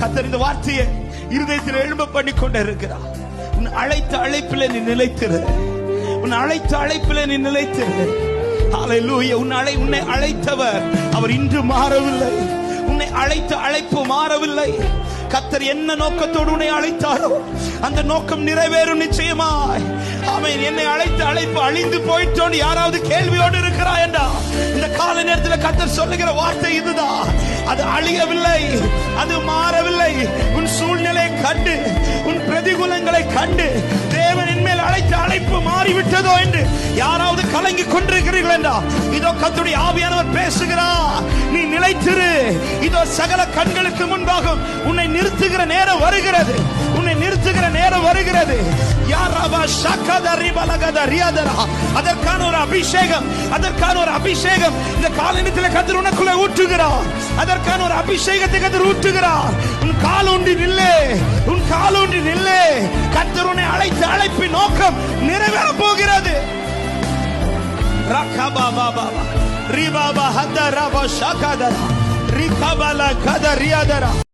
கத்தர் இந்த வார்த்தையை இருதயத்தில் எழும்ப பண்ணி கொண்டு இருக்கிறார் உன் அழைத்த அழைப்பில் நீ நிலைத்திரு. உன் அழைத்த அழைப்பில் நீ நிலைத்திரு. ஹalleluya உன் அழை உன்னை அழைத்தவர். அவர் இன்று மாறவில்லை. உன்னை அழைத்த அழைப்பு மாறவில்லை. கத்தர் என்ன நோக்கத்தோடு உன்னை அழைத்தாரோ அந்த நோக்கம் நிறைவேறும் நிச்சயமாய். அவன் என்னை அழைத்து அழைப்பு அழிந்து போயிட்டோன்னு யாராவது கேள்வியோடு இருக்கிறா என்றா? இந்த கால நேரத்தில் கத்தர் சொல்லுகிற வார்த்தை இதுதான் அது அழியவில்லை. அது மாறவில்லை. உன் சூழ்நிலை கண்டு உன் பிரதிகூலங்களை கண்டு தேவனின் மேல் அழைத்த அழைப்பு மாறிவிட்டதோ என்று யாராவது கலங்கி கொண்டிருக்கிறீர்கள் என்றா? இதோ கத்துடைய ஆவியானவர் பேசுகிறார் நீ நிலை இதோ சகல கண்களுக்கு முன்பாக உன்னை நிறுத்துகிற நேரம் வருகிறது. உன்னை நிறுத்துகிற நேரம் வருகிறது. அதற்கான ஒரு அபிஷேகம் அதற்கான ஒரு அபிஷேகம். இந்த காலனித்தில் கதிர் உனக்குள்ள ஊற்றுகிறார். அதற்கான ஒரு அபிஷேகத்தை கதிர் ஊற்றுகிறார். உன் கால் ஒன்றி நில்லே. உன் கால் ஒன்றி நில்லே. கத்தர் உன்னை அழைத்து அழைப்பின் நோக்கம் நிறைவேற போகிறது. ரகபாபாபா ரிபாபா ஹதரபா ஷகதரா Kabala Kadariadara.